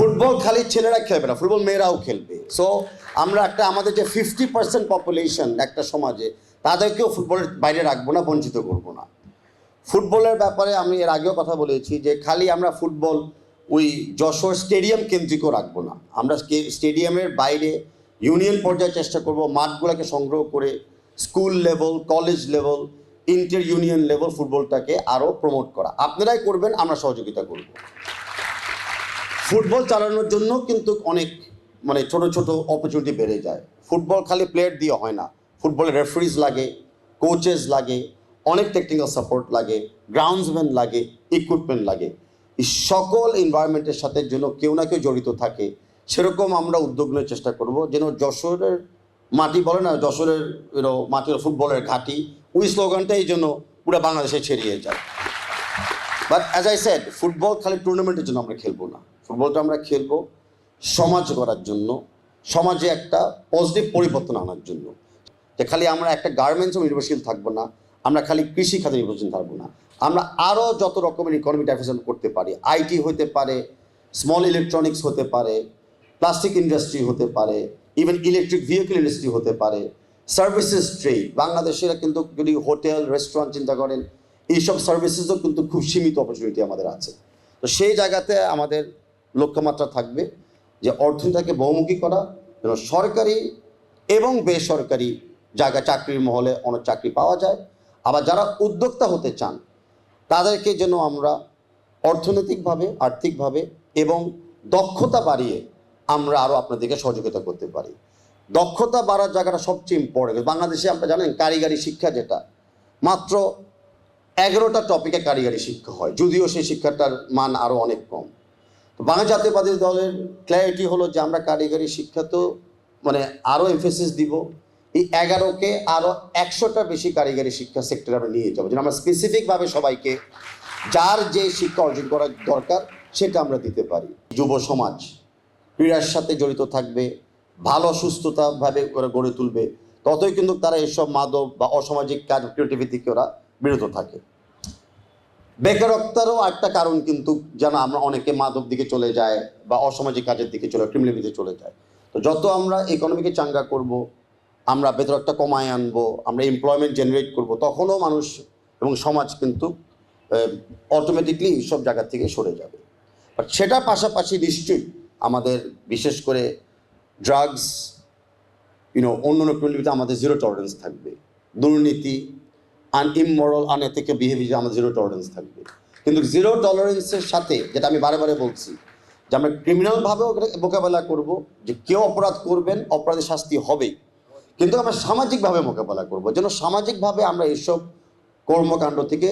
Football খালি ছেলেরা খেলবে না, ফুটবল মেয়েরাও খেলবে। সো আমরা একটা, আমাদের যে ফিফটি পার্সেন্ট পপুলেশন একটা সমাজে, তাদেরকেও ফুটবলের বাইরে রাখব না, বঞ্চিত করব না। ফুটবলের ব্যাপারে আমি এর আগেও কথা বলেছি যে, খালি আমরা ফুটবল ওই যশোর স্টেডিয়াম কেন্দ্রিকও রাখব না। আমরা স্টেডিয়ামের বাইরে ইউনিয়ন পর্যায়ে চেষ্টা করব, মাঠগুলোকে সংগ্রহ করে school level, college level, inter union level ফুটবলটাকে আরও প্রমোট করা। আপনারাই করবেন, আমরা সহযোগিতা করব। ফুটবল চালানোর জন্য কিন্তু অনেক মানে ছোট ছোট অপরচুনিটি বেড়ে যায়। ফুটবল খালি প্লেয়ার দিয়ে হয় না। ফুটবলে রেফারিজ লাগে কোচেস লাগে, অনেক টেকনিক্যাল সাপোর্ট লাগে গ্রাউন্ডসম্যান লাগে ইকুইপমেন্ট লাগে। এই সকল এনভায়রনমেন্টের সাথে যেন কেউ না কেউ জড়িত থাকে, সেরকম আমরা উদ্যোগ নেওয়ার চেষ্টা করব। যেন যশোরের মাটি বলে না, যশোরের মাটির ফুটবলের ঘাঁটি, ওই স্লোগানটাই যেন পুরো বাংলাদেশে ছড়িয়ে যায়। But as I said football খালি টুর্নামেন্টের জন্য আমরা খেলব না। ফুটবলটা আমরা খেলব সমাজ করার জন্য, সমাজে একটা পজিটিভ পরিবর্তন আনার জন্য। যে খালি আমরা একটা গার্মেন্টসও নির্ভরশীল থাকব না, আমরা খালি কৃষি খাতে নির্ভরশীল থাকব না। আমরা আরও যত রকমের ইকোনমি ডেভেলপমেন্ট করতে পারি আইটি হতে পারে স্মল ইলেকট্রনিক্স হতে পারে প্লাস্টিক ইন্ডাস্ট্রি হতে পারে ইভেন ইলেকট্রিক ভেহিকল ইন্ডাস্ট্রি হতে পারে সার্ভিসেস ট্রেড বাংলাদেশের কিন্তু যদি হোটেল রেস্টুরেন্ট চিন্তা করেন, এইসব সার্ভিসেসও কিন্তু খুব সীমিত অপরচুনিটি আমাদের আছে। তো সেই জায়গাতে আমাদের লক্ষ্যমাত্রা থাকবে যে অর্থনীতিকে বহুমুখী করা, যেন সরকারি এবং বেসরকারি জায়গা চাকরির মহলে অনেক চাকরি পাওয়া যায়। আবার যারা উদ্যোক্তা হতে চান, তাদেরকে যেন আমরা অর্থনৈতিকভাবে, আর্থিকভাবে এবং দক্ষতা বাড়িয়ে আমরা আরও আপনাদেরকে সহযোগিতা করতে পারি। দক্ষতা বাড়ার জায়গাটা সবচেয়ে ইম্পর্টেন্ট বাংলাদেশে আমরা জানেন, কারিগরি শিক্ষা যেটা, মাত্র এগারোটা টপিকে কারিগরি শিক্ষা হয়। যদিও সেই শিক্ষাটার মান আরও অনেক কম। বাংলা জাতীয়বাদী দলের ক্ল্যারিটি হলো যে আমরা কারিগরি শিক্ষা তো মানে আরও এমফেসিস দিব। এই এগারোকে আরও একশোটা বেশি কারিগরি শিক্ষা সেক্টরে আমরা নিয়ে যাব। যেন আমরা স্পেসিফিকভাবে সবাইকে যার যে শিক্ষা অর্জন করার দরকার সেটা আমরা দিতে পারি। যুব সমাজ ক্রীড়ার সাথে জড়িত থাকবে, ভালো সুস্থতাভাবে ওরা গড়ে তুলবে, ততই কিন্তু তারা এসব মাদক বা অসামাজিক কাজ ক্রিয়েটিভিটি থেকে ওরা বিরত থাকে। বেকারত্বেরও একটা কারণ কিন্তু যেন আমরা অনেকে মাদক দিকে চলে যায় বা অসামাজিক কাজের দিকে চলে ক্রিমিনালিটিতে চলে যায়। তো যত আমরা ইকোনমিকে চাঙ্গা করব, আমরা বেতরটা কমায় আনব, আমরা এমপ্লয়মেন্ট জেনারেট করব, তখনও মানুষ এবং সমাজ কিন্তু অটোমেটিকলি সব জায়গা থেকে সরে যাবে। বাট সেটার পাশাপাশি নিশ্চয়ই আমাদের বিশেষ করে ড্রাগস ইউনো অন্য অন্য আমাদের জিরো টলারেন্স থাকবে। দুর্নীতি আন ইমমরাল, আনএথিক্যাল বিহেভিয়ার আমাদের জিরো টলারেন্স থাকবে। কিন্তু জিরো টলারেন্সের সাথে, যেটা আমি বারে বারে বলছি, যে আমরা ক্রিমিনালভাবেও মোকাবেলা করব, যে কেউ অপরাধ করবেন, অপরাধের শাস্তি হবে। কিন্তু আমরা সামাজিকভাবে মোকাবেলা করব, যেন সামাজিকভাবে আমরা এইসব কর্মকাণ্ড থেকে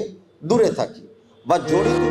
দূরে থাকি। বা জড়িত